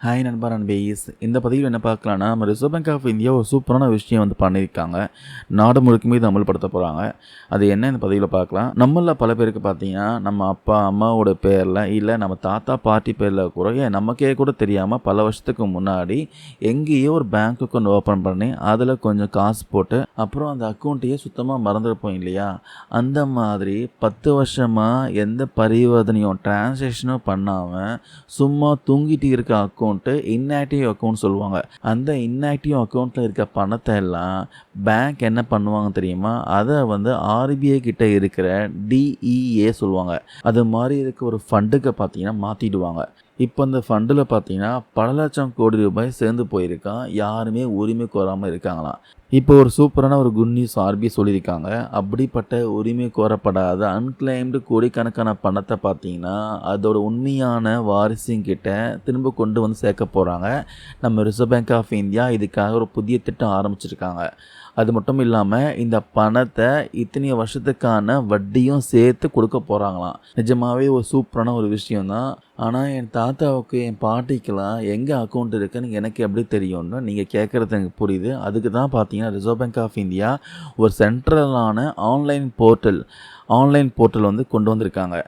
Hi நண்பா நண்பேஸ் இந்த பதிவில் என்ன பார்க்கலான்னா நம்ம ரிசர்வ் பேங்க் ஆஃப் இந்தியா ஒரு சூப்பரான விஷயம் வந்து பண்ணியிருக்காங்க. நாடு முழுக்குமே இது அமல்படுத்த போகிறாங்க அது என்ன இந்த பதிவில் பார்க்கலாம். நம்மள பல பேருக்கு பார்த்தீங்கன்னா நம்ம அப்பா அம்மாவோட பேரில் இல்லை நம்ம தாத்தா பாட்டி பேரில் கூட நமக்கே கூட தெரியாமல் பல வருஷத்துக்கு முன்னாடி எங்கேயோ ஒரு பேங்க் அக்கௌண்ட் ஓப்பன் பண்ணி அதில் கொஞ்சம் காசு போட்டு அப்புறம் அந்த அக்கௌண்ட்டையே சுத்தமாக மறந்துருப்போம் இல்லையா? அந்த மாதிரி பத்து வருஷமாக எந்த பரிவர்த்தனையும் டிரான்சேக்ஷனும் பண்ணாமல் சும்மா தூங்கிட்டு இருக்க அக்கௌண்ட் அக்கௌண்ட்டு இன்ஆக்டிவ் அக்கௌண்ட் சொல்லுவாங்க. அந்த இன்ஆக்டிவ் அக்கௌண்ட்டில் இருக்க பணத்தை எல்லாம் பேங்க் என்ன பண்ணுவாங்க தெரியுமா? அதை வந்து ஆர்பிஐ கிட்ட இருக்கிற டிஇஏ சொல்லுவாங்க. அது மாதிரி இருக்க ஒரு ஃபண்டுக்கு பார்த்தீங்கன்னா மாற்றிடுவாங்க இப்போ அந்த ஃபண்டில் பார்த்தீங்கன்னா பல லட்சம் கோடி ரூபாய் சேர்ந்து போயிருக்கான். யாருமே உரிமை கோராமல் இருக்காங்களாம். இப்போ ஒரு சூப்பரான ஒரு குட் நியூஸ் ஆர்பி சொல்லியிருக்காங்க. அப்படிப்பட்ட உரிமை கோரப்படாத அன்கிளைம்டு கோடிக்கணக்கான பணத்தை பார்த்தீங்கன்னா அதோட உண்மையான வாரிசுங்கிட்ட திரும்ப கொண்டு வந்து சேர்க்க போகிறாங்க நம்ம ரிசர்வ் பேங்க் ஆஃப் இந்தியா இதுக்காக ஒரு புதிய திட்டம் ஆரம்பிச்சிருக்காங்க. அது மட்டும் இல்லாமல் இந்த பணத்தை இத்தனை வருஷத்துக்கான வட்டியும் சேர்த்து கொடுக்க போகிறாங்களாம் நிஜமாகவே ஒரு சூப்பரான ஒரு விஷயம் தான் ஆனால் என் தா தாத்தாவுக்கு என் பாட்டிக்கெலாம் எங்கே அக்கௌண்ட் இருக்குன்னு எனக்கு எப்படி தெரியும்னு நீங்கள் கேட்குறது எனக்கு புரியுது. அதுக்கு தான் பார்த்தீங்கன்னா ரிசர்வ் பேங்க் ஆஃப் இந்தியா ஒரு சென்ட்ரலான ஆன்லைன் போர்ட்டல் ஆன்லைன் போர்ட்டல் வந்து கொண்டு வந்திருக்காங்க.